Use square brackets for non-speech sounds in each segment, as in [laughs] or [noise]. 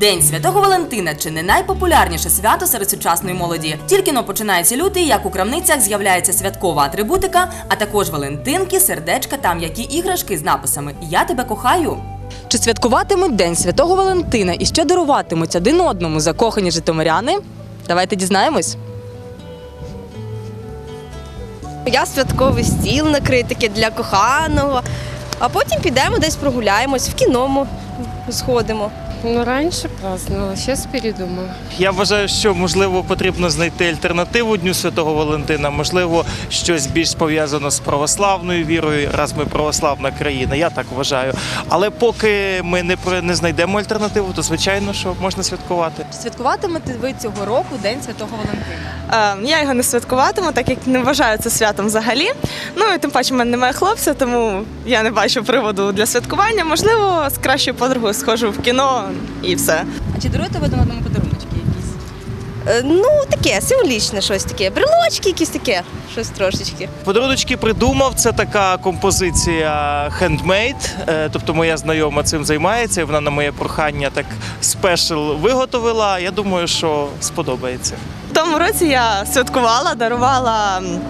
День Святого Валентина чи не найпопулярніше свято серед сучасної молоді. Тільки но починається лютий, як у крамницях з'являється святкова атрибутика, а також валентинки, сердечка та м'які іграшки з написами Я тебе кохаю. Чи святкуватимуть День Святого Валентина і що даруватимуть один одному закохані житомиряни? Давайте дізнаємось. Я святковий стіл накритики для коханого, а потім підемо десь прогуляємось, в кіному сходимо. Ну, раньше праздновала, сейчас передумала. Я вважаю, що можливо потрібно знайти альтернативу Дню Святого Валентина, можливо, щось більш пов'язано з православною вірою, раз ми православна країна. Я так вважаю. Але поки ми не про- не знайдемо альтернативу, то звичайно, що можна святкувати. Святкуватимете ви цього року День Святого Валентина? Е, Я його не святкуватиму, так як не вважаю це святом взагалі. Ну і тим паче в мене немає хлопця, тому я не бачу приводу для святкування. Можливо, з кращою подругою схожу в кіно і все. А чи даруєте ви один одному подаруночки якісь? Е, Ну, таке, символічне щось таке. Брелочки якісь таке, щось трошечки. Подаруночки придумав. Це така композиція хендмейд. е, Тобто моя знайома цим займається. і Вона на моє прохання так спешл виготовила. Я думаю, що сподобається. В тому році я святкувала, дарувала, м,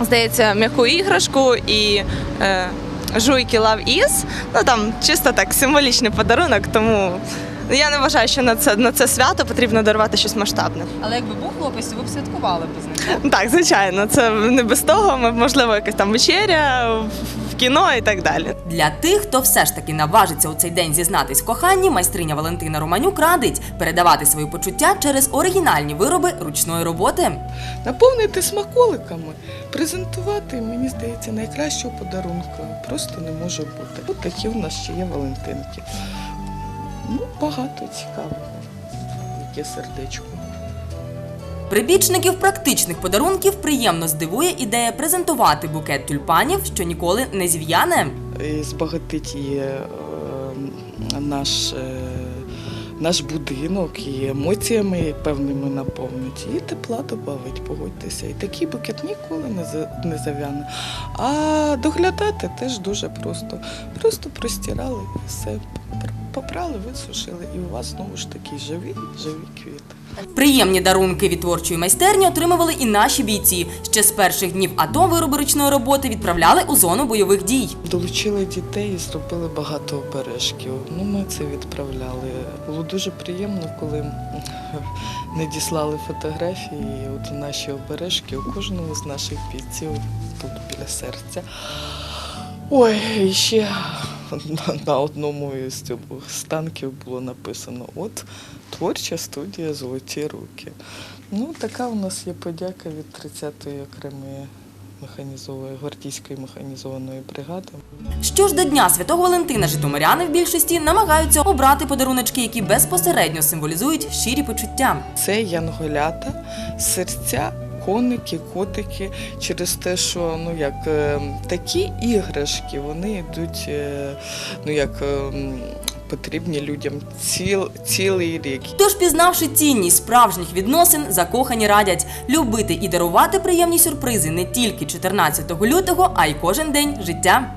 здається, м'яку іграшку і е, жуйки Love Is. Ну там чисто так символічний подарунок, тому я не вважаю, що на це на це свято потрібно дарувати щось масштабне. Але якби був хлопець, то ви б святкували б з ним. Так, звичайно, це не без того. Ми, можливо, якась там вечеря в кіно і так далі. Для тих, хто все ж таки наважиться у цей день зізнатись в коханні, майстриня Валентина Романюк радить передавати свої почуття через оригінальні вироби ручної роботи. наповнити смаколиками, презентувати, мені здається, найкращого подарунку. Просто не може бути. От такі у нас ще є Валентинки. Ну, багато цікавого. Яке сердечко. Прибічників практичних подарунків приємно здивує ідея презентувати букет тюльпанів, що ніколи не зів'яне. Збагатить її е, наш, е, наш будинок і емоціями певними наповнить. І тепла додавить, погодьтеся. І такий букет ніколи не, не зав'яне. А доглядати теж дуже просто. Просто простирали і все. Попрали, висушили, і у вас знову ж таки живі, живі квіти. Приємні дарунки від творчої майстерні отримували і наші бійці. Ще з перших днів АТО вироби ручної роботи відправляли у зону бойових дій. Долучили дітей і зробили багато обережків. Ну, ми це відправляли. Було дуже приємно, коли надіслали фотографії. От наші обережки у кожного з наших бійців тут біля серця. Ой, і ще [laughs] на, на одному із цих станків було написано: от творча студія Золоті руки. Ну, така у нас є подяка від 30-ї окремої механізованої гвардійської механізованої бригади. Що ж до Дня Святого Валентина житомиряни в більшості намагаються обрати подаруночки, які безпосередньо символізують щирі почуття. Це янголята, серця, коники, котики. Через те, що ну як е, такі іграшки, вони йдуть е, ну як. е, Потрібні людям ціл, цілий рік. Тож, пізнавши цінність справжніх відносин, закохані радять любити і дарувати приємні сюрпризи не тільки 14 лютого, а й кожен день життя.